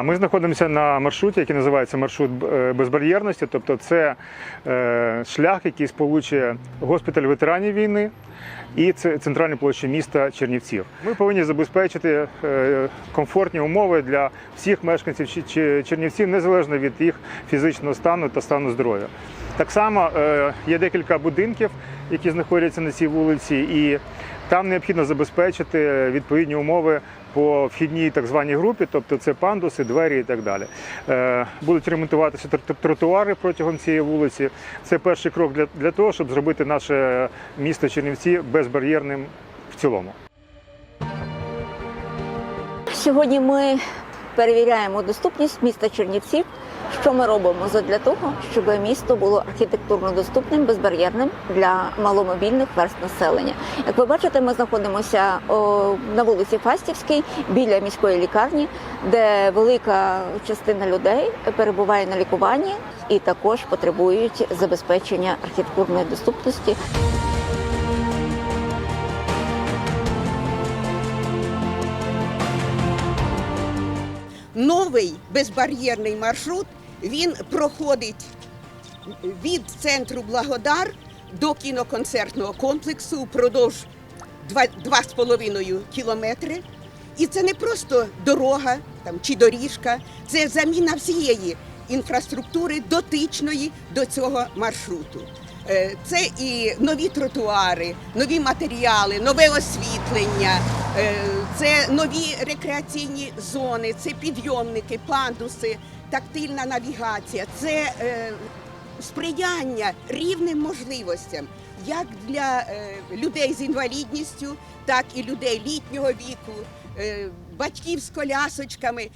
А ми знаходимося на маршруті, який називається маршрут е, безбар'єрності. Тобто, це е, шлях, який сполучує госпіталь ветеранів війни і це центральні площі міста Чернівців. Ми повинні забезпечити е, комфортні умови для всіх мешканців Чернівців, незалежно від їх фізичного стану та стану здоров'я. Так само є декілька будинків, які знаходяться на цій вулиці, і там необхідно забезпечити відповідні умови по вхідній так званій групі, тобто це пандуси, двері і так далі. Е, Будуть ремонтуватися тротуари протягом цієї вулиці. Це перший крок для, для того, щоб зробити наше місто Чернівці безбар'єрним в цілому. Сьогодні ми перевіряємо доступність міста Чернівців. Що ми робимо для того, щоб місто було архітектурно доступним, безбар'єрним для маломобільних верст населення. Як ви бачите, ми знаходимося на вулиці Фастівській біля міської лікарні, де велика частина людей перебуває на лікуванні і також потребують забезпечення архітектурної доступності. Новий безбар'єрний маршрут він проходить від центру Благодар до кіноконцертного комплексу впродовж два- два з половиною кілометри. І це не просто дорога там, чи доріжка, це заміна всієї інфраструктури дотичної до цього маршруту. Е, Це і нові тротуари, нові матеріали, нове освітлення, це нові рекреаційні зони, це підйомники, пандуси, тактильна навігація, це е, сприяння рівним можливостям як для е, людей з інвалідністю, так і людей літнього віку, е, батьків з колясочками.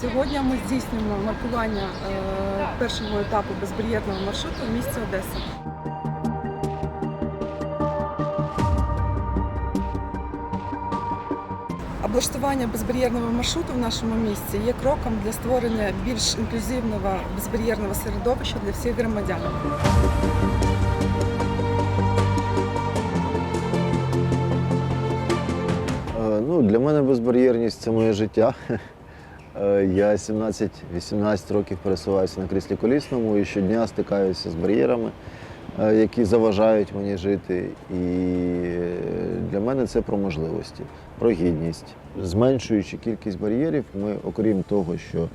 Сьогодні ми здійснюємо маркування е, першого етапу безбар'єрного маршруту в місті Одеса. Облаштування безбар'єрного маршруту в нашому місті є кроком для створення більш інклюзивного безбар'єрного середовища для всіх громадян. Е, Ну, для мене безбар'єрність це моє життя. Е, Я 17-18 років пересуваюся на кріслі колісному і щодня стикаюся з бар'єрами, е, які заважають мені жити. І для мене це про можливості, про гідність. Зменшуючи кількість бар'єрів, ми, окрім того, що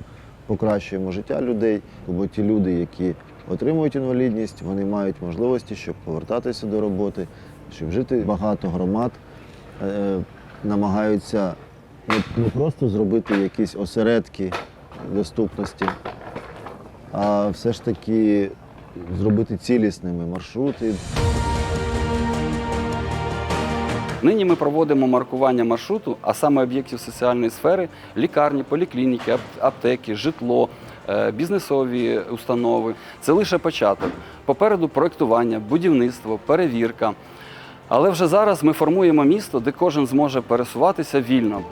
покращуємо життя людей, бо ті люди, які отримують інвалідність, вони мають можливості, щоб повертатися до роботи, щоб жити багато громад. е, намагаються не, просто зробити якісь осередки доступності, а все ж таки зробити цілісними маршрути. Нині ми проводимо маркування маршруту, а саме об'єктів соціальної сфери, лікарні, поліклініки, аптеки, житло, е, бізнесові установи. Це лише початок. Попереду проектування, будівництво, перевірка. Але вже зараз ми формуємо місто, де кожен зможе пересуватися вільно.